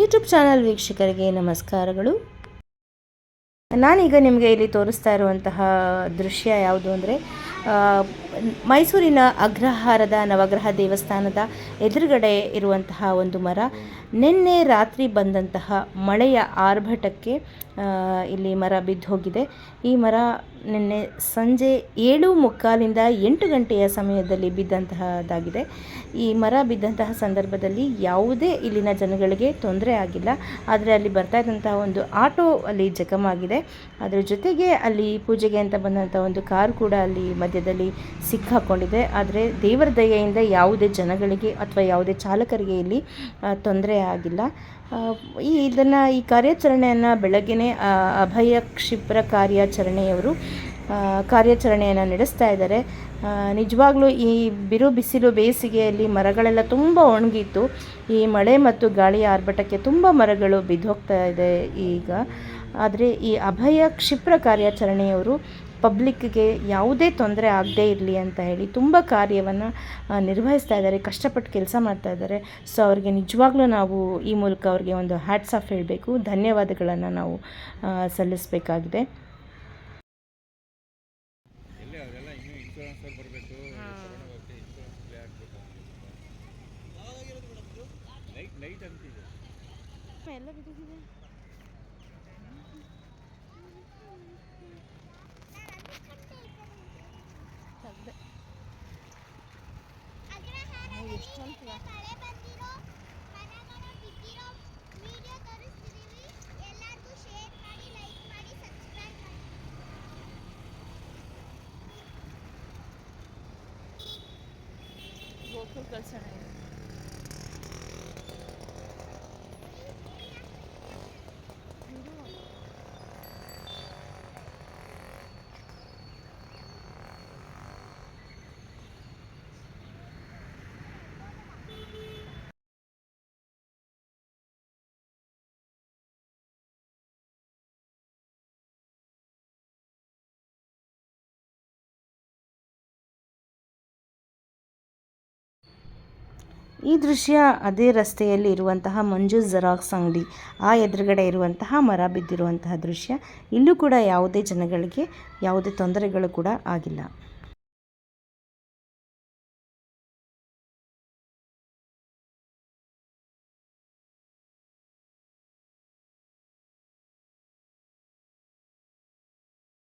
YouTube channel ವೀಕ್ಷಕರಿಗೆ ನಮಸ್ಕಾರಗಳು. ನಾನೀಗ ನಿಮಗೆ ಇಲ್ಲಿ ತೋರಿಸ್ತಾ ಇರುವಂತಹ ದೃಶ್ಯ ಯಾವುದು ಅಂದರೆ ಮೈಸೂರಿನ ಅಗ್ರಹಾರದ ನವಗ್ರಹ ದೇವಸ್ಥಾನದ ಎದುರುಗಡೆ ಇರುವಂತಹ ಒಂದು ಮರ. ನಿನ್ನೆ ರಾತ್ರಿ ಬಂದಂತಹ ಮಳೆಯ ಆರ್ಭಟಕ್ಕೆ ಇಲ್ಲಿ ಮರ ಬಿದ್ದು ಹೋಗಿದೆ. ಈ ಮರ ನಿನ್ನೆ ಸಂಜೆ ಏಳು ಮುಕ್ಕಾಲಿಂದ ಎಂಟು ಗಂಟೆಯ ಸಮಯದಲ್ಲಿ ಬಿದ್ದಂತಹದ್ದಾಗಿದೆ. ಈ ಮರ ಬಿದ್ದಂತಹ ಸಂದರ್ಭದಲ್ಲಿ ಯಾವುದೇ ಇಲ್ಲಿನ ಜನಗಳಿಗೆ ತೊಂದರೆ ಆಗಿಲ್ಲ. ಆದರೆ ಅಲ್ಲಿ ಬರ್ತಾ ಇದ್ದಂತಹ ಒಂದು ಆಟೋ ಅಲ್ಲಿ ಜಖಮಾಗಿದೆ. ಅದರ ಜೊತೆಗೆ ಅಲ್ಲಿ ಪೂಜೆಗೆ ಅಂತ ಬಂದಂಥ ಒಂದು ಕಾರ್ ಕೂಡ ಅಲ್ಲಿ ಮಧ್ಯದಲ್ಲಿ ಸಿಕ್ಕಾಕೊಂಡಿದೆ. ಆದರೆ ದೇವರ ದಯೆಯಿಂದ ಯಾವುದೇ ಜನಗಳಿಗೆ ಅಥವಾ ಯಾವುದೇ ಚಾಲಕರಿಗೆ ಇಲ್ಲಿ ತೊಂದರೆ ಆಗಿಲ್ಲ. ಈ ಇದನ್ನು ಈ ಕಾರ್ಯಾಚರಣೆಯನ್ನು ಬೆಳಗ್ಗೆನೇ ಅಭಯ ಕ್ಷಿಪ್ರ ಕಾರ್ಯಾಚರಣೆಯವರು ಕಾರ್ಯಾಚರಣೆಯನ್ನು ನಡೆಸ್ತಾ ಇದ್ದಾರೆ. ನಿಜವಾಗ್ಲೂ ಈ ಬಿರು ಬಿಸಿಲು ಬೇಸಿಗೆಯಲ್ಲಿ ಮರಗಳೆಲ್ಲ ತುಂಬ ಒಣಗಿತ್ತು. ಈ ಮಳೆ ಮತ್ತು ಗಾಳಿಯ ಆರ್ಭಟಕ್ಕೆ ತುಂಬ ಮರಗಳು ಬಿದ್ದೋಗ್ತಾ ಇದೆ ಈಗ. ಆದರೆ ಈ ಅಭಯ ಕ್ಷಿಪ್ರ ಕಾರ್ಯಾಚರಣೆಯವರು ಪಬ್ಲಿಕ್ಗೆ ಯಾವುದೇ ತೊಂದರೆ ಆಗದೇ ಇರಲಿ ಅಂತ ಹೇಳಿ ತುಂಬ ಕಾರ್ಯವನ್ನು ನಿರ್ವಹಿಸ್ತಾ ಇದ್ದಾರೆ, ಕಷ್ಟಪಟ್ಟು ಕೆಲಸ ಮಾಡ್ತಾ ಇದ್ದಾರೆ. ಸೊ ಅವ್ರಿಗೆ ನಿಜವಾಗ್ಲೂ ನಾವು ಈ ಮೂಲಕ ಅವ್ರಿಗೆ ಒಂದು ಹ್ಯಾಟ್ಸ್ ಆಫ್ ಹೇಳಬೇಕು. ಧನ್ಯವಾದಗಳನ್ನು ನಾವು ಸಲ್ಲಿಸಬೇಕಾಗಿದೆ. ಮಾಡಿ ಸಬ್ಸ್ಕ್ರೈಬ್ ಮಾಡಿ ಗೋಕುಲ್ ಕಳ್ಸೋಣ. ಈ ದೃಶ್ಯ ಅದೇ ರಸ್ತೆಯಲ್ಲಿ ಇರುವಂತಹ ಮಂಜು ಜೆರಾಕ್ಸ್ ಅಂಗಡಿ. ಆ ಎದುರುಗಡೆ ಇರುವಂತಹ ಮರ ಬಿದ್ದಿರುವಂತಹ ದೃಶ್ಯ. ಇಲ್ಲೂ ಕೂಡ ಯಾವುದೇ ಜನಗಳಿಗೆ ಯಾವುದೇ ತೊಂದರೆಗಳು ಕೂಡ ಆಗಿಲ್ಲ.